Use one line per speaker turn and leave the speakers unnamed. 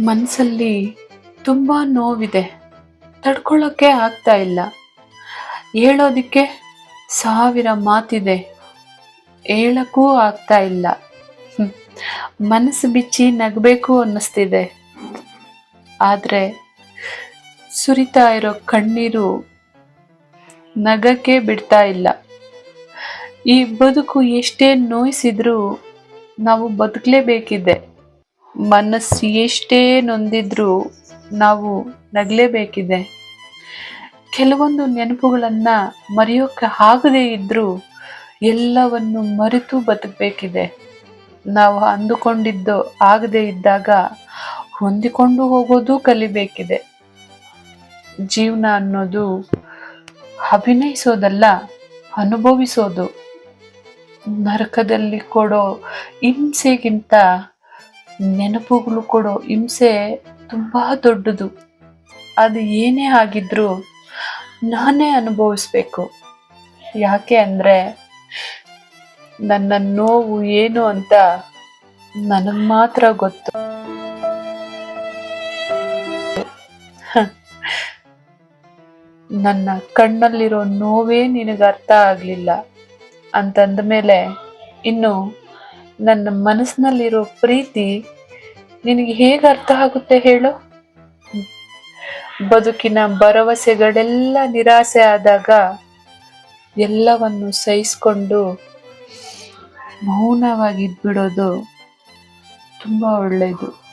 ಮನಸ್ಸಲ್ಲಿ ತುಂಬ ನೋವಿದೆ. ತಡ್ಕೊಳ್ಳೋಕ್ಕೆ ಆಗ್ತಾ ಇಲ್ಲ. ಹೇಳೋದಕ್ಕೆ ಸಾವಿರ ಮಾತಿದೆ. ಹೇಳಕ್ಕೂ ಆಗ್ತಾ ಇಲ್ಲ. ಮನಸ್ಸು ಬಿಚ್ಚಿ ನಗಬೇಕು ಅನ್ನಿಸ್ತಿದೆ. ಆದರೆ ಸುರಿತಾ ಇರೋ ಕಣ್ಣೀರು ನಗಕ್ಕೆ ಬಿಡ್ತಾ ಇಲ್ಲ. ಈ ಬದುಕು ಎಷ್ಟೇ ನೋಯಿಸಿದ್ರೂ ನಾವು ಬದುಕಲೇಬೇಕಿದೆ. ಮನಸ್ಸು ಎಷ್ಟೇ ನೊಂದಿದ್ರೂ ನಾವು ನಗಲೇಬೇಕಿದೆ. ಕೆಲವೊಂದು ನೆನಪುಗಳನ್ನ ಮರೆಯೋಕೆ ಆಗದೇ ಇದ್ದರೂ ಎಲ್ಲವನ್ನು ಮರೆತು ಬದುಕಬೇಕಿದೆ. ನಾವು ಅಂದುಕೊಂಡಿದ್ದು ಆಗದೇ ಇದ್ದಾಗ ಹೊಂದಿಕೊಂಡು ಹೋಗೋದು ಕಲಿಬೇಕಿದೆ. ಜೀವನ ಅನ್ನೋದು ಅಭಿನಯಿಸೋದಲ್ಲ, ಅನುಭವಿಸೋದು. ನರಕದಲ್ಲಿ ಕೊಡೋ ಹಿಂಸೆಗಿಂತ ನೆನಪುಗಳು ಕೊಡೋ ಹಿಂಸೆ ತುಂಬ ದೊಡ್ಡದು ಅದು ಏನೇ ಆಗಿದ್ರೂ ನಾನೇ ಅನುಭವಿಸ್ಬೇಕು ಯಾಕೆ ಅಂದರೆ ನನ್ನ ನೋವು ಏನು ಅಂತ ನನಗೆ ಮಾತ್ರ ಗೊತ್ತು. ನನ್ನ ಕಣ್ಣಲ್ಲಿರೋ ನೋವೇ ನಿನಗೆ ಅರ್ಥ ಆಗಲಿಲ್ಲ ಅಂತಂದ ಮೇಲೆ ಇನ್ನು ನನ್ನ ಮನಸ್ಸಿನಲ್ಲಿರೋ ಪ್ರೀತಿ ನಿನಗೆ ಹೇಗೆ ಅರ್ಥ ಆಗುತ್ತೆ ಹೇಳು? ಬದುಕಿನ ಭರವಸೆಗಳೆಲ್ಲ ನಿರಾಸೆ ಆದಾಗ ಎಲ್ಲವನ್ನು ಸಹಿಸ್ಕೊಂಡು ಮೌನವಾಗಿದ್ಬಿಡೋದು ತುಂಬ ಒಳ್ಳೆಯದು.